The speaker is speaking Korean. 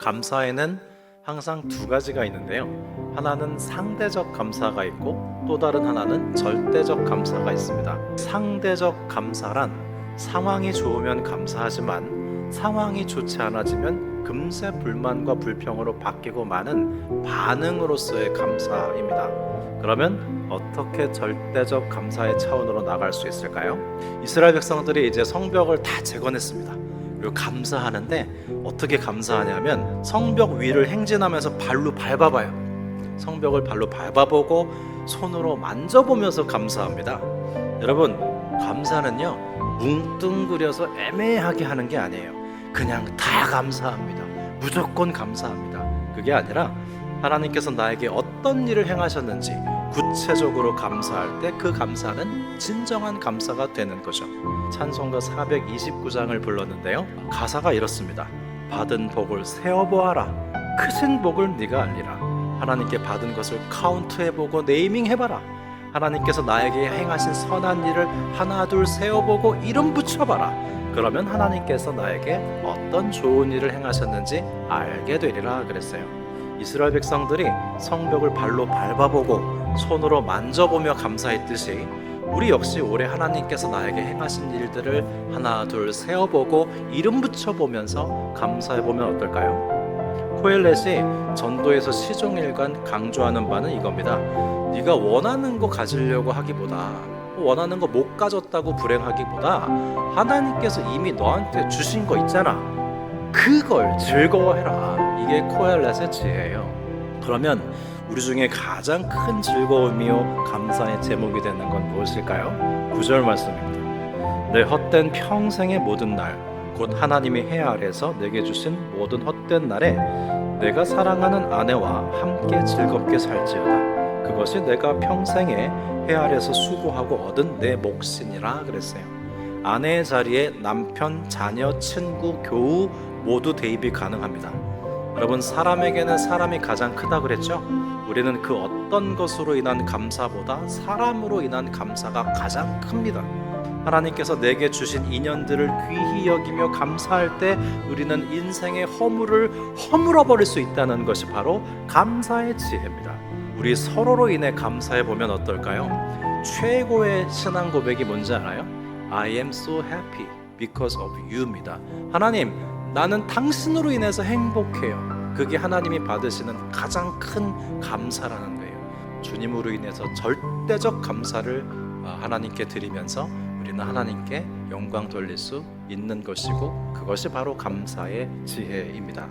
감사에는 항상 두 가지가 있는데요. 하나는 상대적 감사가 있고 또 다른 하나는 절대적 감사가 있습니다. 상대적 감사란 상황이 좋으면 감사하지만 상황이 좋지 않아지면 금세 불만과 불평으로 바뀌고 마는 반응으로서의 감사입니다. 그러면 어떻게 절대적 감사의 차원으로 나갈 수 있을까요? 이스라엘 백성들이 이제 성벽을 다 재건했습니다. 그리고 감사하는데 어떻게 감사하냐면 성벽 위를 행진하면서 발로 밟아봐요. 성벽을 발로 밟아보고 손으로 만져보면서 감사합니다. 여러분 감사는요 뭉뚱그려서 애매하게 하는 게 아니에요. 그냥 다 감사합니다. 무조건 감사합니다. 그게 아니라 하나님께서 나에게 어떤 일을 행하셨는지 구체적으로 감사할 때 그 감사는 진정한 감사가 되는 거죠. 찬송가 429장을 불렀는데요. 가사가 이렇습니다. 받은 복을 세어 보아라. 크신 복을 네가 알리라. 하나님께 받은 것을 카운트해 보고 네이밍 해 봐라. 하나님께서 나에게 행하신 선한 일을 하나 둘 세어 보고 이름 붙여 봐라. 그러면 하나님께서 나에게 어떤 좋은 일을 행하셨는지 알게 되리라 그랬어요. 이스라엘 백성들이 성벽을 발로 밟아보고 손으로 만져보며 감사했듯이 우리 역시 올해 하나님께서 나에게 행하신 일들을 하나 둘 세어보고 이름 붙여보면서 감사해보면 어떨까요? 코엘렛이 전도에서 시종일관 강조하는 바는 이겁니다. 네가 원하는 거 가지려고 하기보다 원하는 거 못 가졌다고 불행하기보다 하나님께서 이미 너한테 주신 거 있잖아. 그걸 즐거워해라. 이게 코엘렛의 지혜예요. 그러면 우리 중에 가장 큰 즐거움이요 감사의 제목이 되는 건 무엇일까요? 구절 말씀입니다. 내 헛된 평생의 모든 날, 곧 하나님이 해 아래서 내게 주신 모든 헛된 날에 내가 사랑하는 아내와 함께 즐겁게 살지어다. 그것이 내가 평생에 해 아래서 수고하고 얻은 내 몫이니라 그랬어요. 아내의 자리에 남편, 자녀, 친구, 교우 모두 대입이 가능합니다. 여러분 사람에게는 사람이 가장 크다 그랬죠? 우리는 그 어떤 것으로 인한 감사보다 사람으로 인한 감사가 가장 큽니다. 하나님께서 내게 주신 인연들을 귀히 여기며 감사할 때 우리는 인생의 허물을 허물어 버릴 수 있다는 것이 바로 감사의 지혜입니다. 우리 서로로 인해 감사해 보면 어떨까요? 최고의 신앙 고백이 뭔지 알아요? I am so happy because of you입니다. 하나님, 나는 당신으로 인해서 행복해요. 그게 하나님이 받으시는 가장 큰 감사라는 거예요. 주님으로 인해서 절대적 감사를 어, 하나님께 드리면서 우리는 하나님께 영광 돌릴 수 있는 것이고 그것이 바로 감사의 지혜입니다.